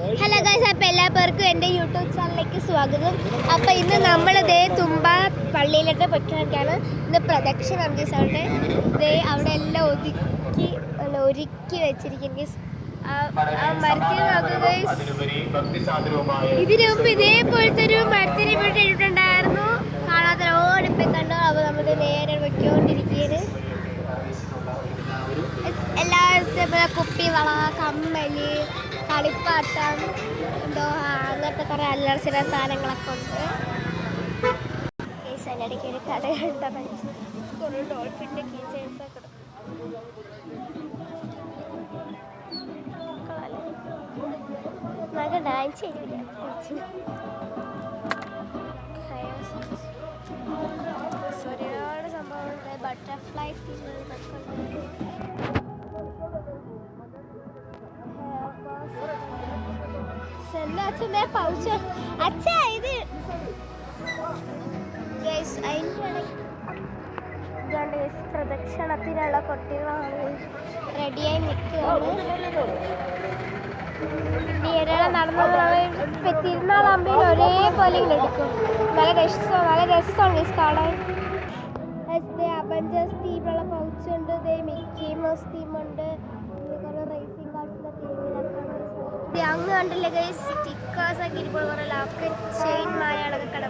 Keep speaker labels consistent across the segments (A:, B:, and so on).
A: Hello guys അപ്പോൾ എല്ലാ പേർക്കും എന്റെ യൂട്യൂബ് ചാനലിലേക്ക് സ്വാഗതം. അപ്പോൾ ഇന്ന് നമ്മൾ ദേ തുമ്പ പള്ളിയിലോട്ട് പൊയ്ക്കൊണ്ടിരിക്കുകയാണ് ഇന്ന് പ്രദക്ഷിണം സാറിന്റെ ദേ അവിടെ എല്ലാം ഒതുക്കി ഒരുക്കി
B: ഭക്തിസാധനവുമായ
A: ഇതിനു മുമ്പ് ഇതേപോലത്തെ ഒരു മരത്തിന് വീട്ടിൽ ഇട്ടിട്ടുണ്ടായിരുന്നു. കാണാത്ത ഓടിപ്പോയി കണ്ടു? അപ്പോൾ നമ്മൾ നേരെ വെക്കൊണ്ടിരിക്കുകയാണ് എല്ലാ കുപ്പി വള കമ്മൽ കളിപ്പാട്ടം എന്തോ അങ്ങനത്തെ കുറേ അല്ലറ ചില സാധനങ്ങളൊക്കെ ഉണ്ട്. ഇടയ്ക്ക് ഒരു കട കുറേ ഡാൻസ് ചെയ്യില്ല ഒരുപാട് സംഭവങ്ങളുണ്ട് ബട്ടർഫ്ലൈ അച്ഛന്റെ പൗച്ച്. അച്ഛ ഇത് പ്രദക്ഷിണത്തിനുള്ള കുട്ടികളാണ്. റെഡിയായി നിൽക്കുകയാണ്. നീരെല്ലാം നടന്നത് തിരുനാളാകുമ്പോൾ ഒരേപോലെ ഇങ്ങനെ എടുക്കും നല്ല രസം നല്ല രസമാണ് കാണാൻ. കണ്ടില്ലേ ഗൈസ് സ്റ്റിക്കേഴ്സ് ഒക്കെ ഇരിപ്പോൾ കുറേ ലോക്കറ്റ് ചെയിൻ മാലകളൊക്കെ കിടപ്പുണ്ട്.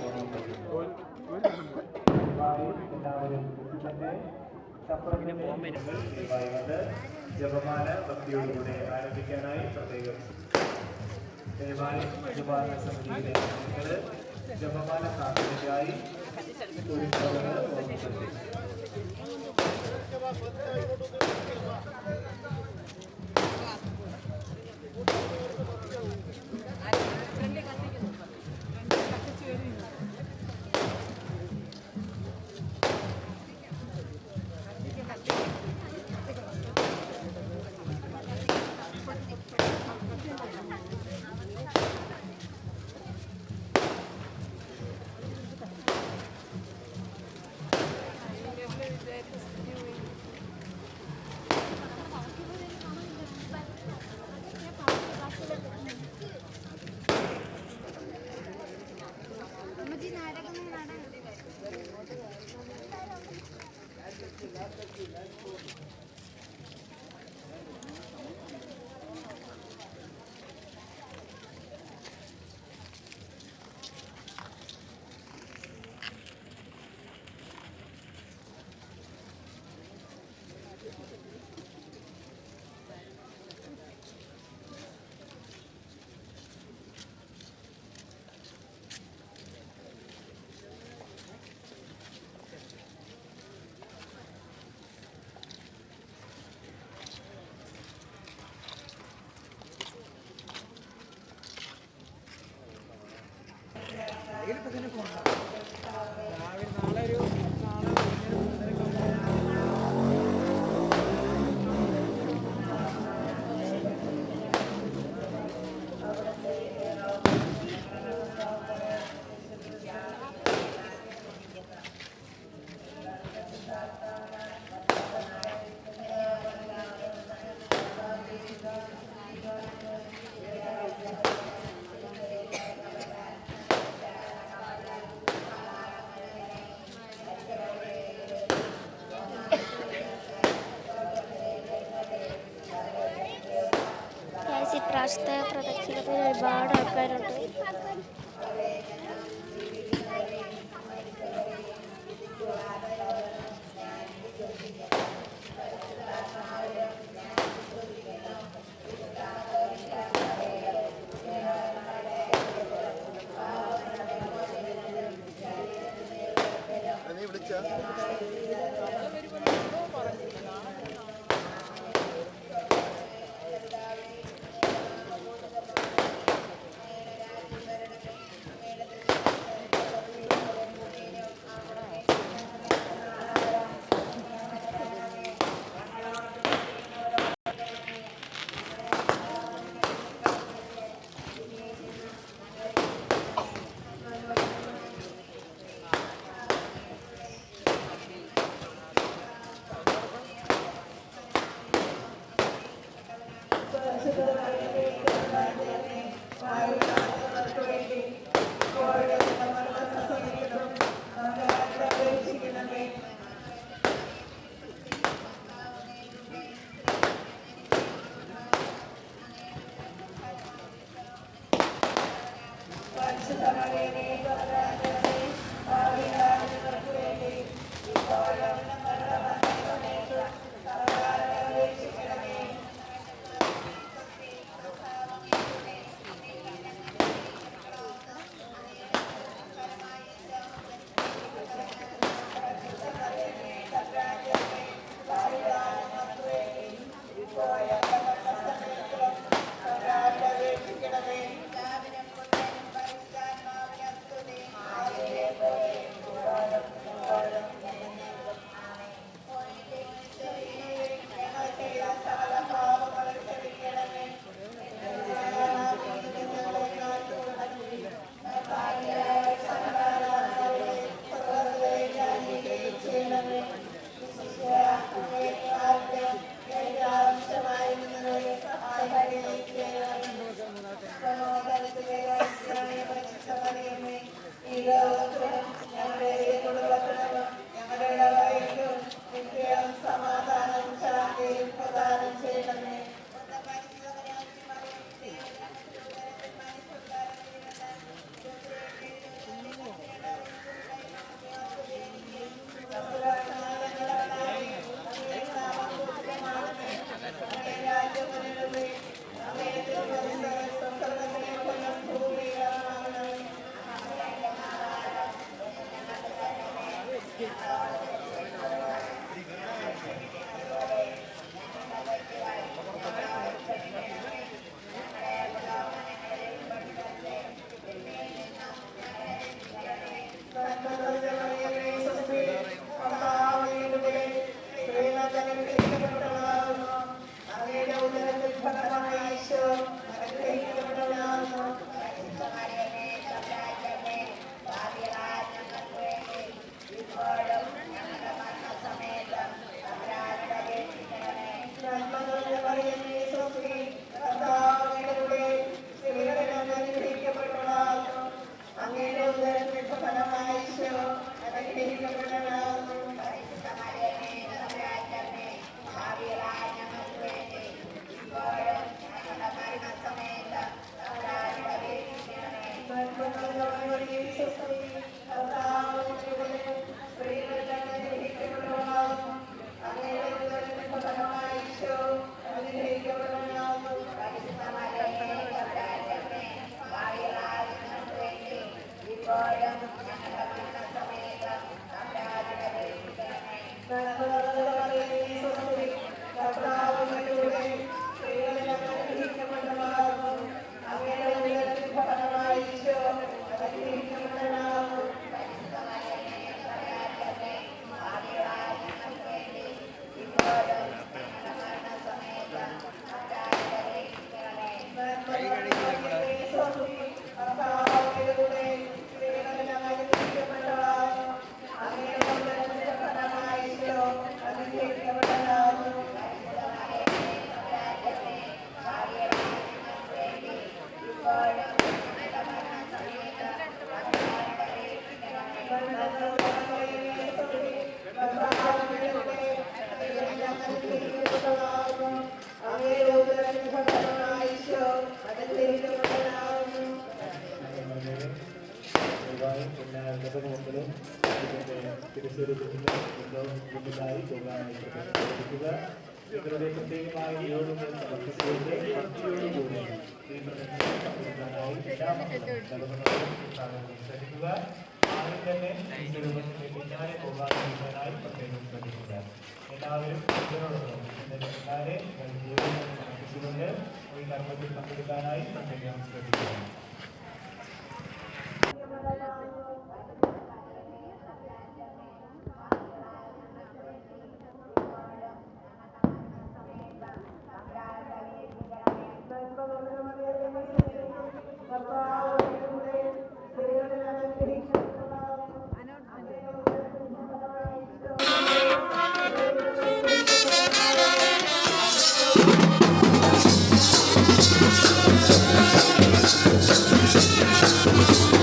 B: ഓർമ്മപ്പെടുത്തുന്നു ദയവായി എല്ലാവരും ജപമാല ഭക്തിയോടുകൂടെ ആരംഭിക്കാനായി പ്രത്യേകം ദേവാലയ സമിതിയിലെ അംഗങ്ങൾ ജപമാല പ്രാർത്ഥനയ്ക്കായി ഓർമ്മപ്പെടുത്തുന്നു Thank you. Eu sei. തിരുസ്വരൂപത്തിന് മുന്നിലായി പോകാനായിട്ട് ശ്രമിക്കുക നിങ്ങളുടെ പ്രത്യേകമായ നിയോഗങ്ങൾ സമർപ്പിച്ചുകൊണ്ട് ഭക്തിയോടുകൂടി ഈ പ്രദർശനം പങ്കെടുക്കാനായി എല്ലാ ഗതമക്കളും ശ്രമിക്കുക ആദ്യം തന്നെ തിരുസ്വരൂപത്തിന് പിന്നാലെ പോകാതിരിക്കാനായി പ്രത്യേകം ശ്രമിക്കുക എല്ലാവരും ഇതിനോടൊപ്പം ഇതിന്റെ പിന്നാലെ ജീവിതം സമർപ്പിച്ചുകൊണ്ട് ഈ കർമ്മത്തിൽ പങ്കെടുക്കാനായി പ്രത്യേകം ശ്രമിക്കുക
A: Thank you.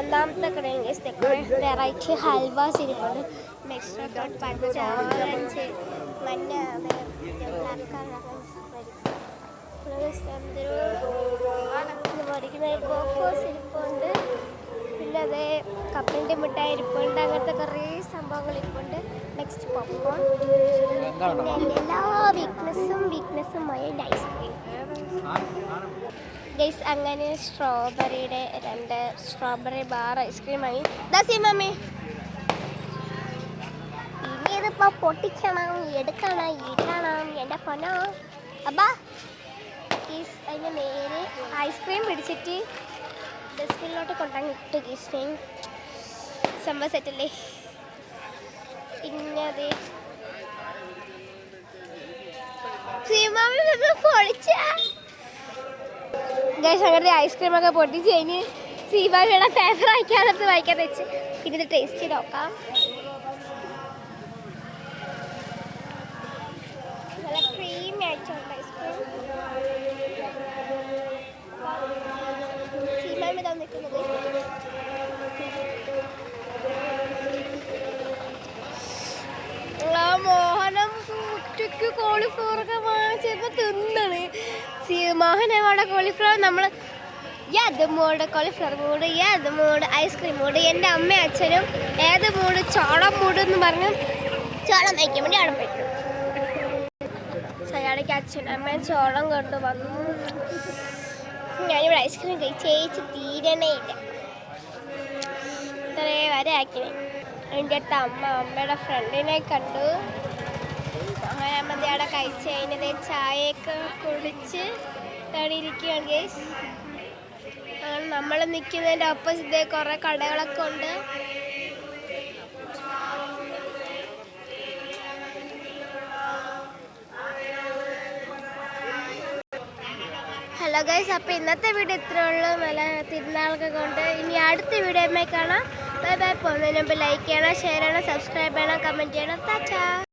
A: ഒന്നാമത്തെ കടയിൽ ഗൈസ് വെറൈറ്റി ഹൽവാസ് ഇരിപ്പുണ്ട് നെക്സ്റ്റ് തൊട്ട് പഞ്ച ഓറഞ്ച് മഞ്ഞ മേടിക്കുന്ന ഗോഫേഴ്സ് ഇരിപ്പുണ്ട് പിന്നെ അതേ കപ്പിന്റെ മിഠായി ഇരിപ്പുണ്ട് അങ്ങനത്തെ കുറേ സംഭവങ്ങൾ ഇരിപ്പുണ്ട്. നെക്സ്റ്റ് പോപ്കോൺ പിന്നെ എല്ലാ വീക്ക്നെസ്സും വീക്ക്നെസ്സുമായ ഐസ്ക്രീം ഗൈസ് അങ്ങനെ സ്ട്രോബെറിയുടെ രണ്ട് സ്ട്രോബെറി ബാർ ഐസ്ക്രീം ആയി. ദാസി മമ്മി. ഇനി ഇതിപ്പോ പൊട്ടിക്കണം എടുക്കണം ഇടണം എന്റെ പൊന്നോ. അബ്ബാ ഗീസ് അതിന്റെ നേരെ ഐസ്ക്രീം പിടിച്ചിട്ട് ഡസ്റ്റ്ബിനിലോട്ട് ഇട്ട് ഗീസ് സംഭവം സെറ്റല്ലേ അങ്ങനെ ഐസ്ക്രീം ഒക്കെ പൊട്ടിച്ച് കഴിഞ്ഞ് സീമാമിയുടെ പേപ്പർ വായിക്കാനത്ത് വായിക്കാൻ വെച്ച്. പിന്നെ ഇത് ടേസ്റ്റ് ചെയ്ത് നോക്കാം. ഉച്ചയ്ക്ക് കോളിഫ്ലവർ ഒക്കെ വാങ്ങിച്ചപ്പോ തിന്നണ്. അവിടെ കോളിഫ്ലവർ നമ്മൾ ഏത് മൂട് കോളിഫ്ലവർ മൂട് ഏത് മൂട് ഐസ്ക്രീം മൂട് എന്റെ അമ്മയും അച്ഛനും ഏത് മൂട് ചോളം മൂട് എന്ന് പറഞ്ഞ് ചോളം വയ്ക്കാൻ വേണ്ടി അവിടെ വയ്ക്കും സയാടയ്ക്ക് അച്ഛൻ അമ്മയും ചോളം കൊണ്ട് വന്നു. ഞാനിവിടെ ഐസ്ക്രീം കഴിച്ച് ചേച്ചി തീരണേ ഇല്ല. ഇത്രേ വരെ ആക്കിനെ. എന്റെ അടുത്ത് അമ്മ അമ്മയുടെ ഫ്രണ്ടിനെ കണ്ടു. അങ്ങനെ നമ്മൾ അവിടെ കഴിച്ച് കഴിഞ്ഞത് ചായയൊക്കെ കുടിച്ച് അവിടെ ഇരിക്കുകയാണ് ഗേസ് അങ്ങനെ നമ്മൾ നിൽക്കുന്നതിന്റെ ഓപ്പോസിറ്റ് കുറേ കടകളൊക്കെ ഉണ്ട്. ഹലോ ഗൈസ് അപ്പോൾ ഇന്നത്തെ വീഡിയോ ഇത്രേ ഉള്ളൂ. നല്ല തിരുനാളൊക്കെ കൊണ്ട് ഇനി അടുത്ത വീഡിയോ കാണാം. ബൈ ബൈ പോകുന്നതിന് മുമ്പ് ലൈക്ക് ചെയ്യണം ഷെയർ ചെയ്യണം സബ്സ്ക്രൈബ് ചെയ്യണം കമന്റ് ചെയ്യണം. താച്ചാ